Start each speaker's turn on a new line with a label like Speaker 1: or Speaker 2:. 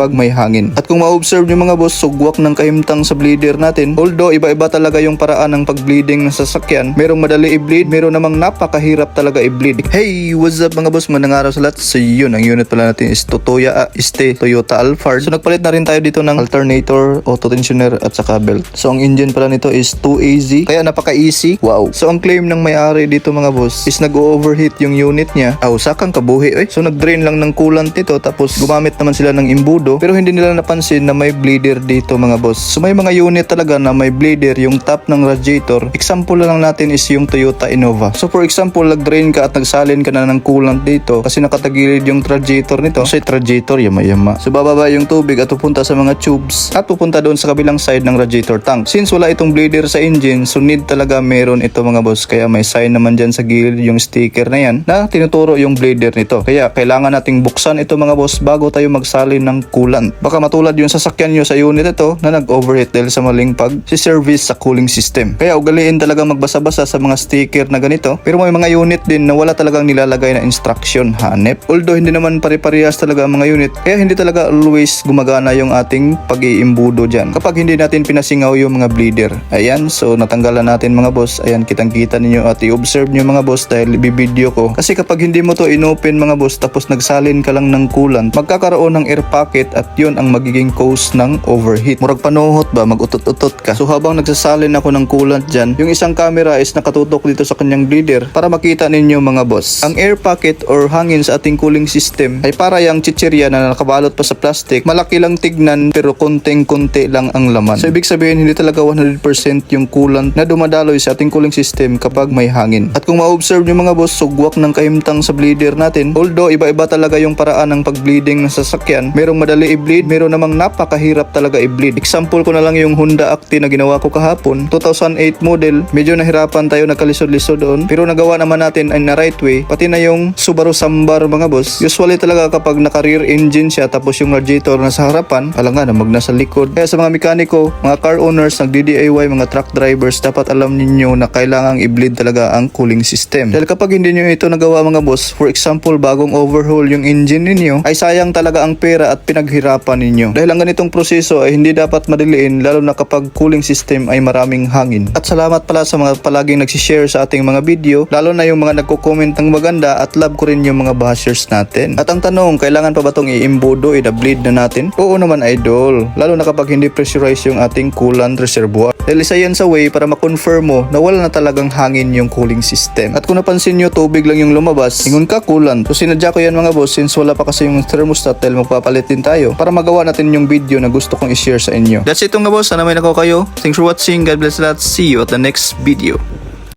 Speaker 1: kapag may hangin. At kung ma-observe nyo mga boss, sugwak ng kahimtang sa bleeder natin. Although iba-iba talaga yung paraan ng pag-bleeding ng sasakyan. Merong madali i-bleed, meron namang napakahirap talaga i-bleed. Hey, what's up mga boss? Magandang araw sa lahat. So yun, ang unit pala natin is Totoya, ah, este, Toyota Alphard. So nagpalit na rin tayo dito ng alternator, auto tensioner at saka belt. So ang engine pala nito is 2AZ. Kaya napaka-easy. Wow. So ang claim ng may-ari dito mga boss is nag-overheat yung unit niya. Aw, sakang kabuhi eh. So nag-drain lang ng coolant nito tapos gumamit naman sila ng imbudo pero hindi nila napansin na may bleeder dito mga boss. So may mga unit talaga na may bleeder yung top ng radiator. Example lang natin is yung Toyota Innova. So for example, nag-drain ka at nagsalin ka na ng coolant dito kasi nakatagilid yung radiator nito. So radiator, yama-yama. So bababa yung tubig at pupunta sa mga tubes at pupunta doon sa kabilang side ng radiator tank. Since wala itong bleeder sa engine, so need talaga meron ito mga boss. Kaya may sign naman dyan sa gilid yung sticker na yan na tinuturo yung bleeder nito. Kaya kailangan nating buksan ito mga boss bago tayo magsalin ng coolant. Baka matulad yung sasakyan nyo sa unit ito na nag-overheat dahil sa maling pag service sa cooling system. Kaya ugaliin talaga magbasa-basa sa mga sticker na ganito. Pero may mga unit din na wala talagang nilalagay na instruction hanep. Although hindi naman pare-parehas talaga ang mga unit, kaya hindi talaga always gumagana yung ating pag-iimbudo dyan. Kapag hindi natin pinasingaw yung mga bleeder. Ayan, so natanggalan natin mga boss. Ayan, kitang-kita ninyo at i-observe nyo mga boss dahil bibideo ko. Kasi kapag hindi mo to inopen mga boss tapos nagsalin ka lang ng coolant, magkakaroon ng air pocket at yun ang magiging cause ng overheat. Murag panuhot ba, mag-utot-utot ka. So habang nagsasalin ako ng coolant dyan, yung isang camera is nakatutok dito sa kanyang bleeder para makita ninyo mga boss. Ang air pocket or hangin sa ating cooling system ay para yung chichirya na nakabalot pa sa plastic. Malaki lang tignan pero konting-konti lang ang laman. So ibig sabihin hindi talaga 100% yung coolant na dumadaloy sa ating cooling system kapag may hangin. At kung ma-observe nyo mga boss, sugwak ng kahimtang sa bleeder natin. Although iba-iba talaga yung paraan ng pag-bleeding ng sasakyan. Merong madali i-bleed, meron namang napakahirap talaga i-bleed. Example ko na lang yung Honda Acti na ginawa ko kahapon. 2008 model, medyo nahirapan tayo nagkalisod-lisod doon. Pero nagawa naman natin ay na right way. Pati na yung Subaru Sambar mga boss. Usually talaga kapag naka-rear engine siya tapos yung radiator nasa harapan, alam nga na mag nasa likod. Kaya sa mga mekaniko, mga car owners, nagdi-DIY, mga truck drivers, dapat alam ninyo na kailangang i-bleed talaga ang cooling system. Dahil kapag hindi nyo ito nagawa mga boss, for example, bagong overhaul yung engine ninyo, ay sayang talaga ang pera at pinaghirapan ninyo. Dahil ang ganitong proseso ay hindi dapat madiliin lalo na kapag cooling system ay maraming hangin. At salamat pala sa mga palaging nagsishare sa ating mga video, lalo na yung mga nagko-comment ng maganda at love ko rin yung mga bashers natin. At ang tanong, kailangan pa ba itong i-imbudo, i-bleed na natin? Oo naman idol, lalo na kapag hindi pressurized yung ating coolant reservoir. Dahil isa yan sa way para ma-confirm mo na wala na talagang hangin yung cooling system. At kung napansin nyo, tubig lang yung lumabas, ingon ka coolant. So sinadya ko yan mga boss since wala pa kasi yung thermostat dahil magpapalit din tayo para magawa natin yung video na gusto kong i-share sa inyo. That's it mga boss, sana may nako kayo. Thanks for watching, God bless lahat. See you at the next video.